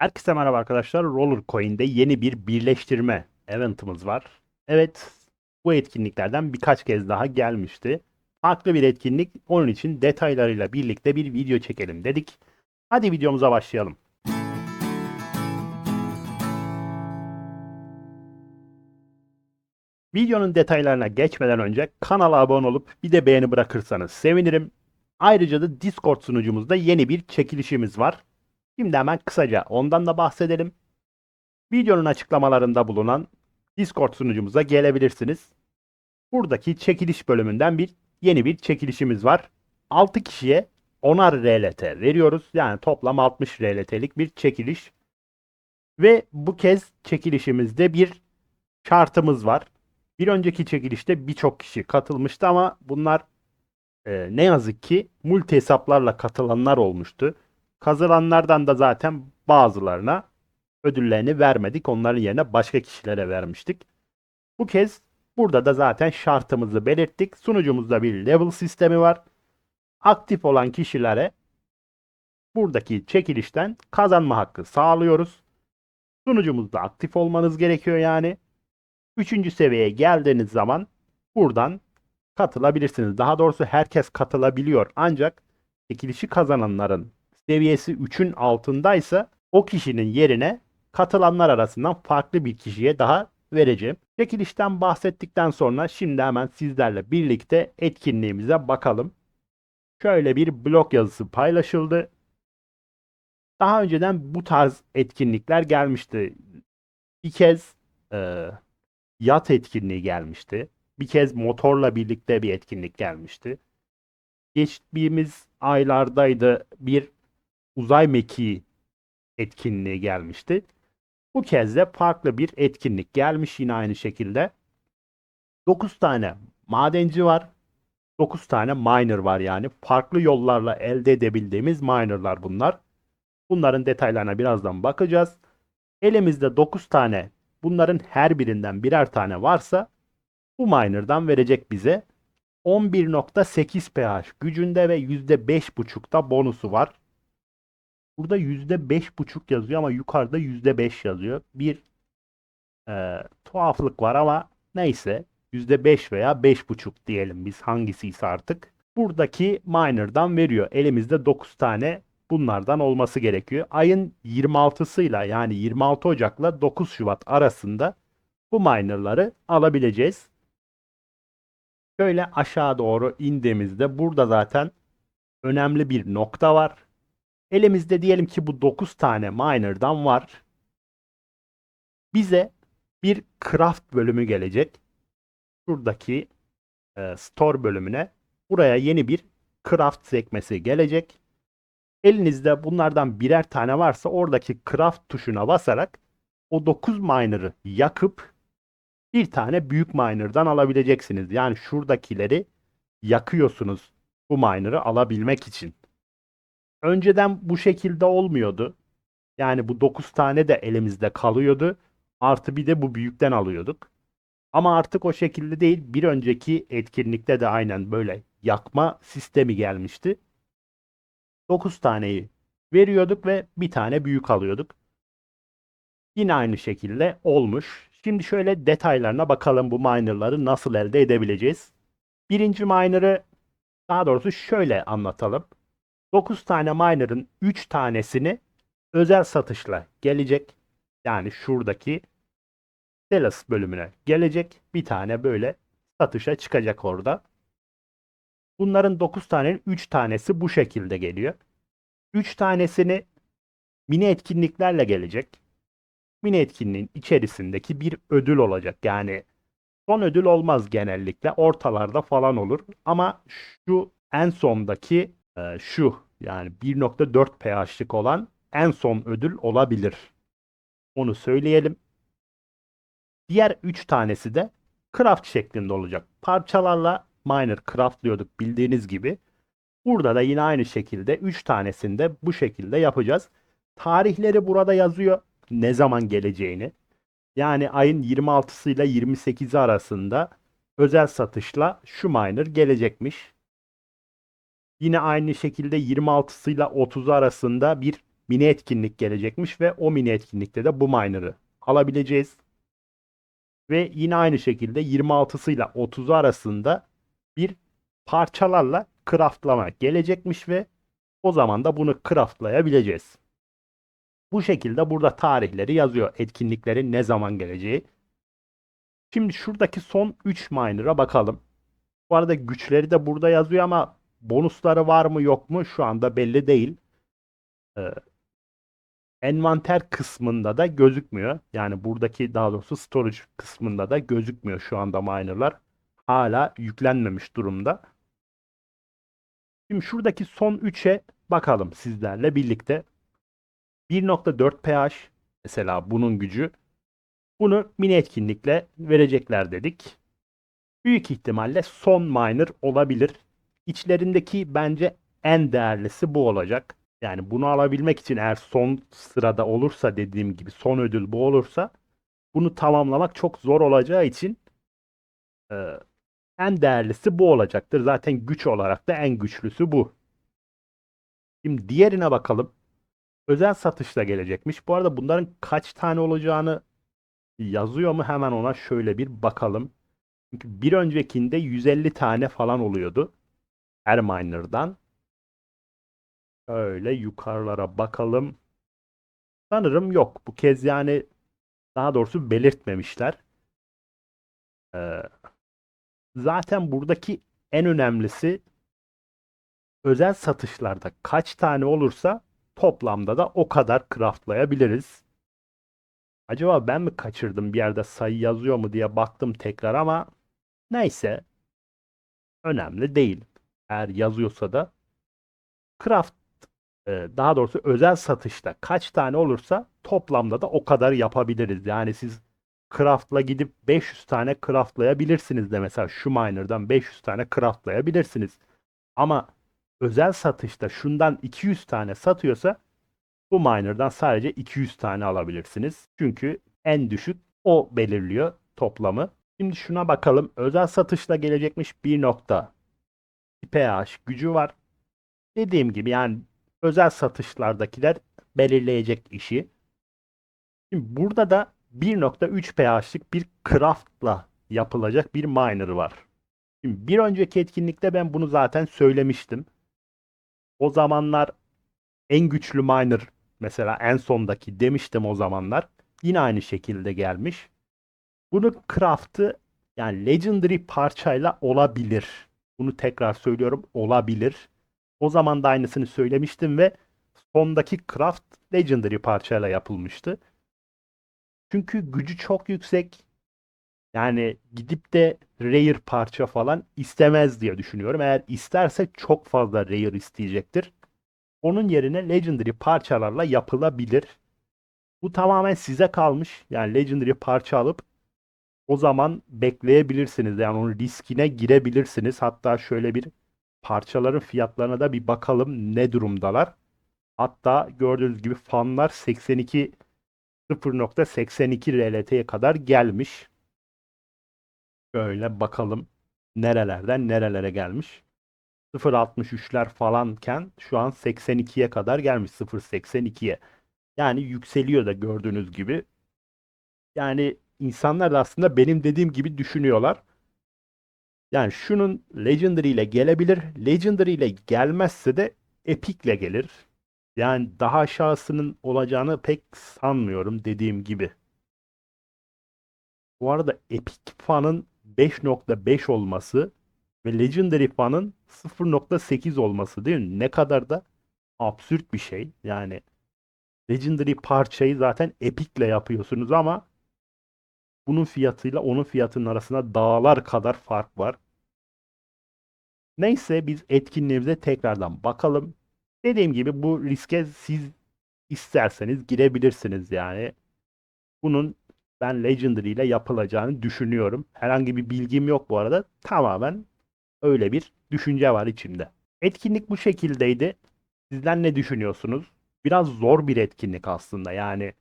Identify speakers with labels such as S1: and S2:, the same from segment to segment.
S1: Herkese merhaba arkadaşlar. Roller Coin'de yeni bir birleştirme eventimiz var. Evet, bu etkinliklerden birkaç kez daha gelmişti. Farklı bir etkinlik. Onun için detaylarıyla birlikte bir video çekelim dedik. Hadi videomuza başlayalım. Videonun detaylarına geçmeden önce kanala abone olup bir de beğeni bırakırsanız sevinirim. Ayrıca da Discord sunucumuzda yeni bir çekilişimiz var. Şimdi hemen kısaca ondan da bahsedelim. Videonun açıklamalarında bulunan Discord sunucumuza gelebilirsiniz. Buradaki çekiliş bölümünden bir yeni bir çekilişimiz var. 6 kişiye 10'ar RLT veriyoruz. Yani toplam 60 RLT'lik bir çekiliş. Ve bu kez çekilişimizde bir şartımız var. Bir önceki çekilişte birçok kişi katılmıştı ama bunlar e, ne yazık ki multi hesaplarla katılanlar olmuştu. Kazananlardan da zaten bazılarına ödüllerini vermedik. Onların yerine başka kişilere vermiştik. Bu kez burada da zaten şartımızı belirttik. Sunucumuzda bir level sistemi var. Aktif olan kişilere buradaki çekilişten kazanma hakkı sağlıyoruz. Sunucumuzda aktif olmanız gerekiyor yani. Üçüncü seviyeye geldiğiniz zaman buradan katılabilirsiniz. Daha doğrusu herkes katılabiliyor. Ancak çekilişi kazananların seviyesi 3'ün altındaysa o kişinin yerine katılanlar arasından farklı bir kişiye daha vereceğim. Çekilişten bahsettikten sonra şimdi hemen sizlerle birlikte etkinliğimize bakalım. Şöyle bir blog yazısı paylaşıldı. Daha önceden bu tarz etkinlikler gelmişti. Bir kez e, yat etkinliği gelmişti. Bir kez motorla birlikte bir etkinlik gelmişti. Geçtiğimiz aylardaydı bir uzay mekiği etkinliği gelmişti. Bu kez de farklı bir etkinlik gelmiş yine aynı şekilde. 9 tane madenci var. 9 tane miner var yani. Farklı yollarla elde edebildiğimiz minerlar bunlar. Bunların detaylarına birazdan bakacağız. Elimizde 9 tane bunların her birinden birer tane varsa bu miner'dan verecek bize 11.8 pH gücünde ve %5.5'da bonusu var. Burada %5.5 yazıyor ama yukarıda %5 yazıyor. Bir e, tuhaflık var ama neyse %5 veya 5.5 diyelim biz hangisiyse artık. Buradaki miner'dan veriyor. Elimizde 9 tane bunlardan olması gerekiyor. Ayın 26'sıyla yani 26 Ocak'la 9 Şubat arasında bu miner'ları alabileceğiz. Böyle aşağı doğru indiğimizde burada zaten önemli bir nokta var. Elimizde diyelim ki bu 9 tane miner'dan var. Bize bir craft bölümü gelecek. Şuradaki e, store bölümüne buraya yeni bir craft sekmesi gelecek. Elinizde bunlardan birer tane varsa oradaki craft tuşuna basarak o 9 miner'ı yakıp bir tane büyük miner'dan alabileceksiniz. Yani şuradakileri yakıyorsunuz bu miner'ı alabilmek için. Önceden bu şekilde olmuyordu. Yani bu 9 tane de elimizde kalıyordu. Artı bir de bu büyükten alıyorduk. Ama artık o şekilde değil. Bir önceki etkinlikte de aynen böyle yakma sistemi gelmişti. 9 taneyi veriyorduk ve bir tane büyük alıyorduk. Yine aynı şekilde olmuş. Şimdi şöyle detaylarına bakalım bu miner'ları nasıl elde edebileceğiz. Birinci miner'ı daha doğrusu şöyle anlatalım. 9 tane miner'ın 3 tanesini özel satışla gelecek. Yani şuradaki sales bölümüne gelecek. Bir tane böyle satışa çıkacak orada. Bunların 9 tanenin 3 tanesi bu şekilde geliyor. 3 tanesini mini etkinliklerle gelecek. Mini etkinliğin içerisindeki bir ödül olacak. Yani son ödül olmaz genellikle. Ortalarda falan olur. Ama şu en sondaki e, şu yani 1.4 pH'lik olan en son ödül olabilir. Onu söyleyelim. Diğer 3 tanesi de craft şeklinde olacak. Parçalarla miner craftlıyorduk bildiğiniz gibi. Burada da yine aynı şekilde 3 tanesini de bu şekilde yapacağız. Tarihleri burada yazıyor. Ne zaman geleceğini. Yani ayın 26'sı ile 28'i arasında özel satışla şu miner gelecekmiş. Yine aynı şekilde 26'sıyla 30 arasında bir mini etkinlik gelecekmiş ve o mini etkinlikte de bu miner'ı alabileceğiz. Ve yine aynı şekilde 26'sı ile 30'u arasında bir parçalarla craftlama gelecekmiş ve o zaman da bunu craftlayabileceğiz. Bu şekilde burada tarihleri yazıyor. Etkinliklerin ne zaman geleceği. Şimdi şuradaki son 3 miner'a bakalım. Bu arada güçleri de burada yazıyor ama bonusları var mı yok mu şu anda belli değil. Ee, envanter kısmında da gözükmüyor. Yani buradaki daha doğrusu storage kısmında da gözükmüyor şu anda miner'lar. Hala yüklenmemiş durumda. Şimdi şuradaki son 3'e bakalım sizlerle birlikte. 1.4 pH mesela bunun gücü. Bunu mini etkinlikle verecekler dedik. Büyük ihtimalle son miner olabilir. İçlerindeki bence en değerlisi bu olacak. Yani bunu alabilmek için eğer son sırada olursa dediğim gibi son ödül bu olursa bunu tamamlamak çok zor olacağı için e, en değerlisi bu olacaktır. Zaten güç olarak da en güçlüsü bu. Şimdi diğerine bakalım. Özel satışla gelecekmiş. Bu arada bunların kaç tane olacağını yazıyor mu? Hemen ona şöyle bir bakalım. Çünkü bir öncekinde 150 tane falan oluyordu. Her miner'dan. Öyle yukarılara bakalım. Sanırım yok. Bu kez yani daha doğrusu belirtmemişler. Ee, zaten buradaki en önemlisi özel satışlarda kaç tane olursa toplamda da o kadar craftlayabiliriz. Acaba ben mi kaçırdım bir yerde sayı yazıyor mu diye baktım tekrar ama neyse önemli değil. Eğer yazıyorsa da craft e, daha doğrusu özel satışta kaç tane olursa toplamda da o kadar yapabiliriz. Yani siz craftla gidip 500 tane craftlayabilirsiniz de mesela şu miner'dan 500 tane craftlayabilirsiniz. Ama özel satışta şundan 200 tane satıyorsa bu miner'dan sadece 200 tane alabilirsiniz. Çünkü en düşük o belirliyor toplamı. Şimdi şuna bakalım. Özel satışla gelecekmiş 1 nokta pH gücü var. Dediğim gibi yani özel satışlardakiler belirleyecek işi. Şimdi burada da 1.3 pH'lik bir craftla yapılacak bir miner var. Şimdi bir önceki etkinlikte ben bunu zaten söylemiştim. O zamanlar en güçlü miner mesela en sondaki demiştim o zamanlar. Yine aynı şekilde gelmiş. Bunu craft'ı yani legendary parçayla olabilir. Bunu tekrar söylüyorum olabilir. O zaman da aynısını söylemiştim ve sondaki craft legendary parçayla yapılmıştı. Çünkü gücü çok yüksek. Yani gidip de rare parça falan istemez diye düşünüyorum. Eğer isterse çok fazla rare isteyecektir. Onun yerine legendary parçalarla yapılabilir. Bu tamamen size kalmış. Yani legendary parça alıp o zaman bekleyebilirsiniz. Yani onun riskine girebilirsiniz. Hatta şöyle bir parçaların fiyatlarına da bir bakalım ne durumdalar. Hatta gördüğünüz gibi fanlar 82 0.82 RLT'ye kadar gelmiş. Şöyle bakalım nerelerden nerelere gelmiş. 0.63'ler falanken şu an 82'ye kadar gelmiş 0.82'ye. Yani yükseliyor da gördüğünüz gibi. Yani insanlar da aslında benim dediğim gibi düşünüyorlar. Yani şunun Legendary ile gelebilir. Legendary ile gelmezse de Epic ile gelir. Yani daha aşağısının olacağını pek sanmıyorum dediğim gibi. Bu arada Epic Fan'ın 5.5 olması ve Legendary Fan'ın 0.8 olması değil mi? Ne kadar da absürt bir şey. Yani Legendary parçayı zaten Epic ile yapıyorsunuz ama bunun fiyatıyla onun fiyatının arasında dağlar kadar fark var. Neyse biz etkinliğimize tekrardan bakalım. Dediğim gibi bu riske siz isterseniz girebilirsiniz yani. Bunun ben Legendary ile yapılacağını düşünüyorum. Herhangi bir bilgim yok bu arada. Tamamen öyle bir düşünce var içimde. Etkinlik bu şekildeydi. Sizler ne düşünüyorsunuz? Biraz zor bir etkinlik aslında. Yani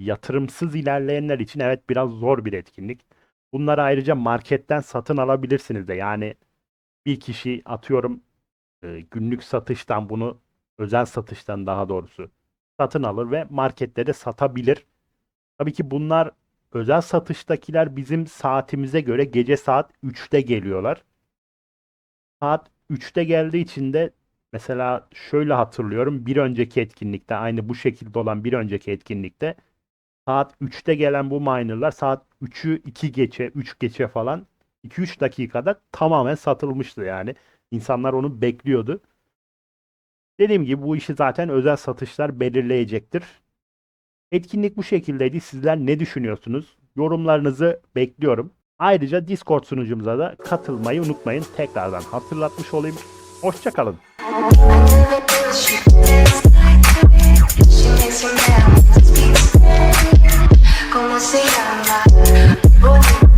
S1: yatırımsız ilerleyenler için evet biraz zor bir etkinlik. Bunları ayrıca marketten satın alabilirsiniz de. Yani bir kişi atıyorum e, günlük satıştan bunu özel satıştan daha doğrusu satın alır ve marketlere satabilir. Tabii ki bunlar özel satıştakiler bizim saatimize göre gece saat 3'te geliyorlar. Saat 3'te geldiği için de mesela şöyle hatırlıyorum bir önceki etkinlikte aynı bu şekilde olan bir önceki etkinlikte saat 3'te gelen bu minerlar saat 3'ü 2 geçe 3 geçe falan 2-3 dakikada tamamen satılmıştı yani. İnsanlar onu bekliyordu. Dediğim gibi bu işi zaten özel satışlar belirleyecektir. Etkinlik bu şekildeydi. Sizler ne düşünüyorsunuz? Yorumlarınızı bekliyorum. Ayrıca Discord sunucumuza da katılmayı unutmayın. Tekrardan hatırlatmış olayım. Hoşçakalın.
S2: ¿Cómo se llama? Uh.